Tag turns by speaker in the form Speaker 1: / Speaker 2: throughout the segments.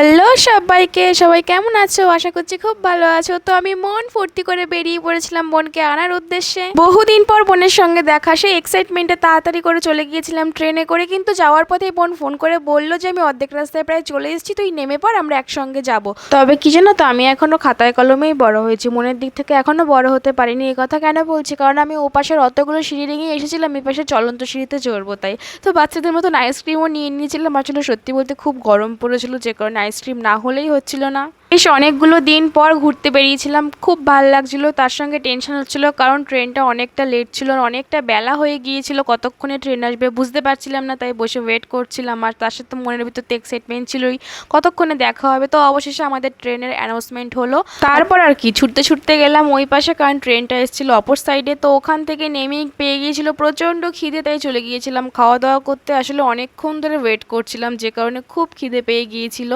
Speaker 1: Hello সবাইকে, সবাই কেমন আছো? আশা করছি খুব ভালো আছো। তো আমি মন ফুর্তি করে বেরিয়ে পড়েছিলাম বোনকে আনার উদ্দেশ্যে। বহুদিন পর বোনের সঙ্গে দেখা, সেই এক্সাইটমেন্টে তাড়াতাড়ি করে চলে গিয়েছিলাম ট্রেনে করে, কিন্তু যাওয়ার পথে বোন ফোন করে বলল যে, আমি অর্ধেক রাস্তায় প্রায় চলে এসেছি, তুই নেমে পর আমরা একসঙ্গে যাব। তবে কি জানো তো, আমি এখনও খাতায় কলমেই বড় হয়েছি। মনের দিক থেকে এখনও বড় হতে পারিনি এই কথা কেন বলছি? কারণ আমি ও পাশের অতগুলো সিঁড়ি রেঙে এসেছিলাম, এই পাশে চলন্ত সিঁড়িতে চড়বো, তাই। তো বাচ্চাদের মতন আইসক্রিমও নিয়ে নিয়েছিলাম, আসলে সত্যি বলতে খুব গরম পড়েছিল, যে কারণে আইসক্রিম না হলেই হচ্ছিল না। বেশ অনেকগুলো দিন পর ঘুরতে বেরিয়েছিলাম। খুব ভালো লাগছিল, তার সঙ্গে টেনশন হচ্ছিল কারণ ট্রেনটা অনেকটা লেট ছিল, অনেকটা বেলা হয়ে গিয়েছিল, কতক্ষণে ট্রেন আসবে বুঝতে পারছিলাম না, তাই বসে ওয়েট করছিলাম। আর তার সাথে মনের ভিতর তো এক্সাইটমেন্ট ছিলই, কতক্ষণে দেখা হবে? তো অবশেষে আমাদের ট্রেনের অ্যানাউন্সমেন্ট হলো। তারপর আর কি, ছুটতে ছুটতে গেলাম ওই পাশে কারণ ট্রেনটা এসেছিল অপর সাইডে তো ওখান থেকে নেমেই পেয়ে গিয়েছিল প্রচণ্ড খিদে, তাই চলে গিয়েছিলাম খাওয়া দাওয়া করতে। আসলে অনেকক্ষণ ধরে ওয়েট করছিলাম, যে কারণে খুব খিদে পেয়ে গিয়েছিল।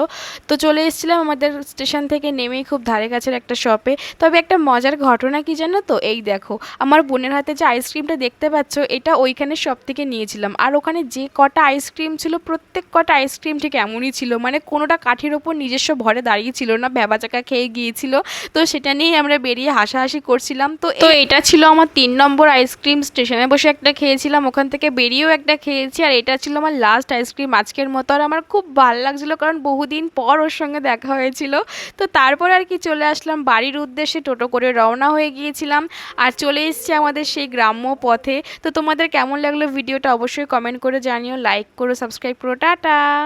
Speaker 1: তো চলে এসেছিলাম আমাদের স্টেশন থেকে নেমেই খুব ধারে কাছের একটা শপে তবে একটা মজার ঘটনা কি জানো তো? এই দেখো আমার বোনের হাতে যে আইসক্রিমটা দেখতে পাচ্ছ এটা ওইখানে শপ থেকে নিয়েছিলাম। আর ওখানে যে কটা আইসক্রিম ছিল প্রত্যেক কটা আইসক্রিম ঠিক এমনই ছিল। মানে কোনোটা কাঠের ওপর নিজস্ব ভরে দাঁড়িয়ে ছিল না ভ্যাবাচাকা খেয়ে গিয়েছিল। তো সেটা নিয়েই আমরা বেরিয়ে হাসাহাসি করছিলাম। তো তো এটা ছিল আমার তিন নম্বর আইসক্রিম স্টেশনে বসে একটা খেয়েছিলাম। ওখান থেকে বেরিয়েও একটা খেয়েছি। আর এটা ছিল আমার লাস্ট আইসক্রিম আজকের মতো। আর আমার খুব ভালো লাগছিল কারণ বহুদিন পর ওর সঙ্গে দেখা হয়েছিল। তো তারপর আর কি চলে আসলাম। বাড়ির উদ্দেশ্যে টোটো করে রওনা হয়ে গিয়েছিলাম আর চলে এসছে আমাদের সেই গ্রাম্য পথে। তো তোমাদের কেমন লাগল ভিডিওটা অবশ্যই কমেন্ট করে জানিও। লাইক করো সাবস্ক্রাইব করো। টাটা!